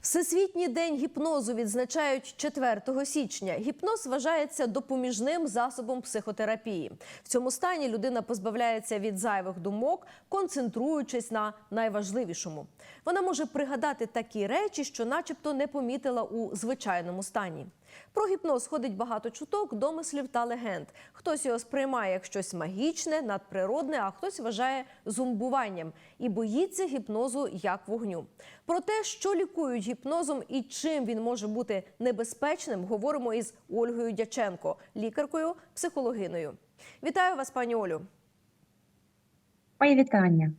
Всесвітній день гіпнозу відзначають 4 січня. Гіпноз вважається допоміжним засобом психотерапії. В цьому стані людина позбавляється від зайвих думок, концентруючись на найважливішому. Вона може пригадати такі речі, що, начебто, не помітила у звичайному стані. Про гіпноз ходить багато чуток, домислів та легенд. Хтось його сприймає як щось магічне, надприродне, а хтось вважає зумбуванням і боїться гіпнозу як вогню. Про те, що лікують гіпнозом і чим він може бути небезпечним, говоримо із Ольгою Дяченко, лікаркою, психологиною. Вітаю вас, пані Олю. Мої вітання.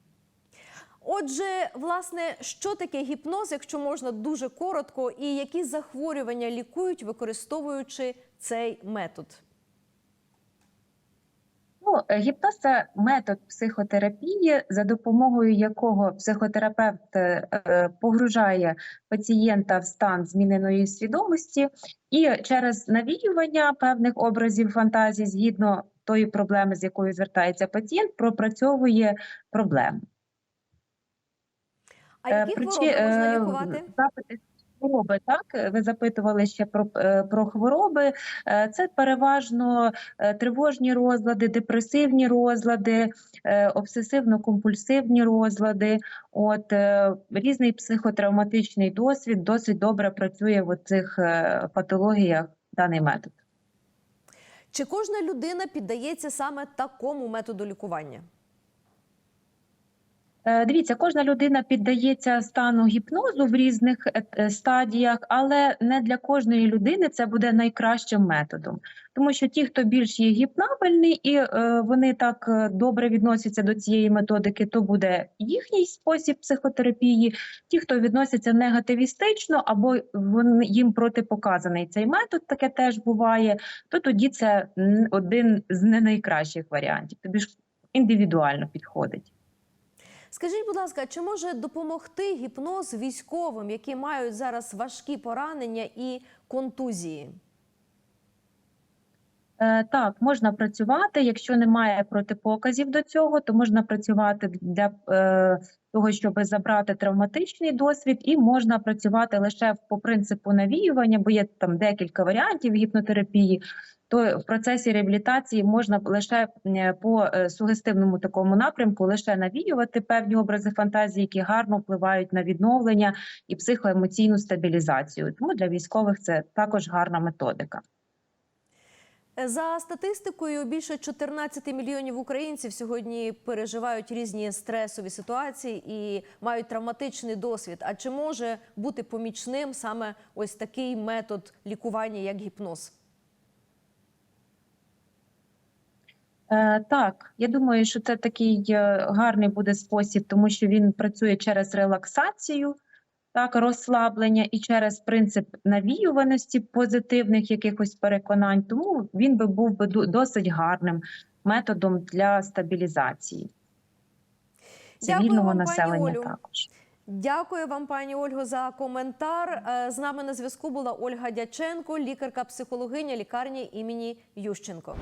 Отже, власне, що таке гіпноз, якщо можна дуже коротко, і які захворювання лікують, використовуючи цей метод? Ну, е, гіпноз це метод психотерапії, за допомогою якого психотерапевт е, е, погружає пацієнта в стан зміненої свідомості і через навіювання певних образів фантазій згідно тої проблеми, з якою звертається пацієнт, пропрацьовує проблему. А Е, які хвороби можна е, лікувати? Запити хвороби, так ви запитували ще про, е, про хвороби. Це переважно тривожні розлади, депресивні розлади, обсесивно-компульсивні розлади. От різний психотравматичний досвід досить добре працює в цих патологіях даний метод. Чи кожна людина піддається саме такому методу лікування? Е, Дивіться, кожна людина піддається стану гіпнозу в різних е, е, стадіях, але не для кожної людини це буде найкращим методом, тому що ті, хто більш є гіпнабельний і вони так добре відносяться до цієї методики, то буде їхній спосіб психотерапії. Ті, хто відносяться негативістично або їм протипоказаний цей метод, таке теж буває, то тоді це один з не найкращих варіантів. Тобі ж індивідуально підходить. Скажіть, будь ласка, чи може допомогти гіпноз військовим, які мають зараз важкі поранення і контузії? Е, Так, можна працювати. Якщо немає протипоказів до цього, то можна працювати для е, того, щоб забрати травматичний досвід, і можна працювати лише по принципу навіювання, бо є там декілька варіантів гіпнотерапії. То в процесі реабілітації можна лише е, по е, сугестивному такому напрямку лише навіювати певні образи фантазії, які гарно впливають на відновлення і психоемоційну стабілізацію. Тому для військових це також гарна методика. За статистикою, більше 14 мільйонів українців сьогодні переживають різні стресові ситуації і мають травматичний досвід. А чи може бути помічним саме ось такий метод лікування, як гіпноз? Так, я думаю, що це такий е, гарний буде спосіб, тому що він працює через релаксацію, так, розслаблення і через принцип навіюваності позитивних якихось переконань. Тому він би був би досить гарним методом для стабілізації цивільного населення. Олю. Також Дякую вам, пані Ольго, за коментар. Е, З нами на зв'язку була Ольга Дяченко, лікарка-психологиня лікарні імені Ющенко.